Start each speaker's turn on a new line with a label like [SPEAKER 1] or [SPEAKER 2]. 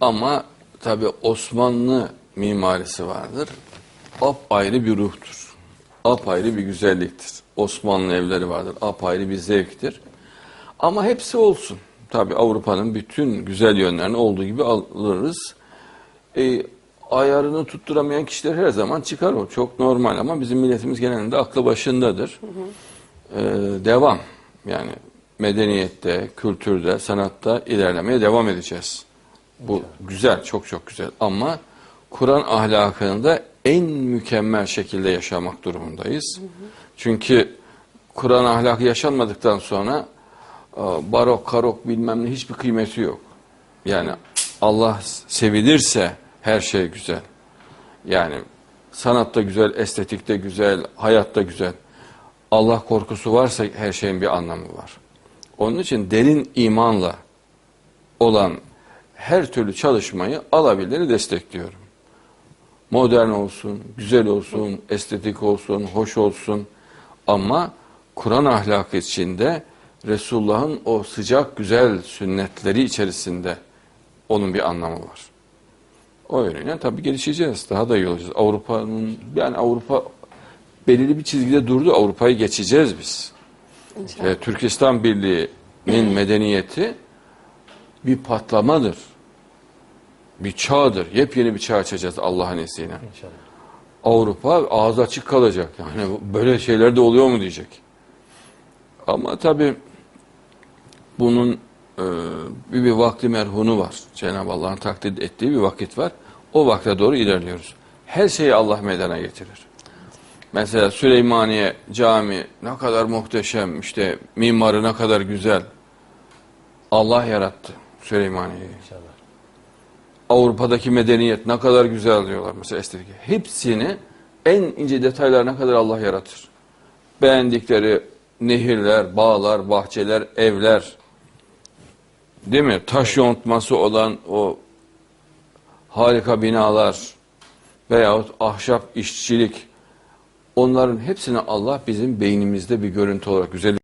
[SPEAKER 1] Ama tabi Osmanlı mimarisi vardır. Apayrı bir ruhtur. Apayrı bir güzelliktir. Osmanlı evleri vardır. Apayrı bir zevktir. Ama hepsi olsun. Tabi Avrupa'nın bütün güzel yönlerini olduğu gibi alırız. E, ayarını tutturamayan kişiler her zaman çıkar o. Çok normal ama bizim milletimiz genelinde aklı başındadır. E, devam. Yani medeniyette, kültürde, sanatta ilerlemeye devam edeceğiz. Bu güzel, çok çok güzel. Ama Kur'an ahlakını da en mükemmel şekilde yaşamak durumundayız. Çünkü Kur'an ahlakı yaşanmadıktan sonra e, barok, karok bilmem ne hiçbir kıymeti yok. Yani Allah sevilirse her şey güzel. Yani sanatta güzel, estetikte güzel, hayatta güzel. Allah korkusu varsa her şeyin bir anlamı var. Onun için derin imanla olan her türlü çalışmayı alabilir destekliyorum. Modern olsun, güzel olsun, estetik olsun, hoş olsun ama Kur'an ahlakı içinde Resulullah'ın o sıcak güzel sünnetleri içerisinde onun bir anlamı var. O yönüyle tabii gelişeceğiz. Daha da iyi olacağız. Avrupa'nın yani Avrupa belirli bir çizgide durdu. Avrupa'yı geçeceğiz biz.
[SPEAKER 2] İnşallah.
[SPEAKER 1] E, Türkistan Birliği'nin medeniyeti bir patlamadır. Bir çağdır. Yepyeni bir çağ açacağız Allah'ın izniyle.
[SPEAKER 3] İnşallah.
[SPEAKER 1] Avrupa ağzı açık kalacak. Yani böyle şeyler de oluyor mu diyecek. Ama tabii bunun e, bir, bir vakti merhunu var. Cenab-ı Allah'ın takdir ettiği bir vakit var. O vakte doğru ilerliyoruz. Her şeyi Allah meydana getirir. Mesela Süleymaniye Cami ne kadar muhteşem, işte mimarı ne kadar güzel. Allah yarattı Süleymaniye'yi.
[SPEAKER 3] İnşallah.
[SPEAKER 1] Avrupa'daki medeniyet ne kadar güzel diyorlar mesela estetik. Hepsini en ince detaylarına kadar Allah yaratır. Beğendikleri nehirler, bağlar, bahçeler, evler. Değil mi? Taş yontması olan o harika binalar veyahut ahşap işçilik onların hepsini Allah bizim beynimizde bir görüntü olarak güzel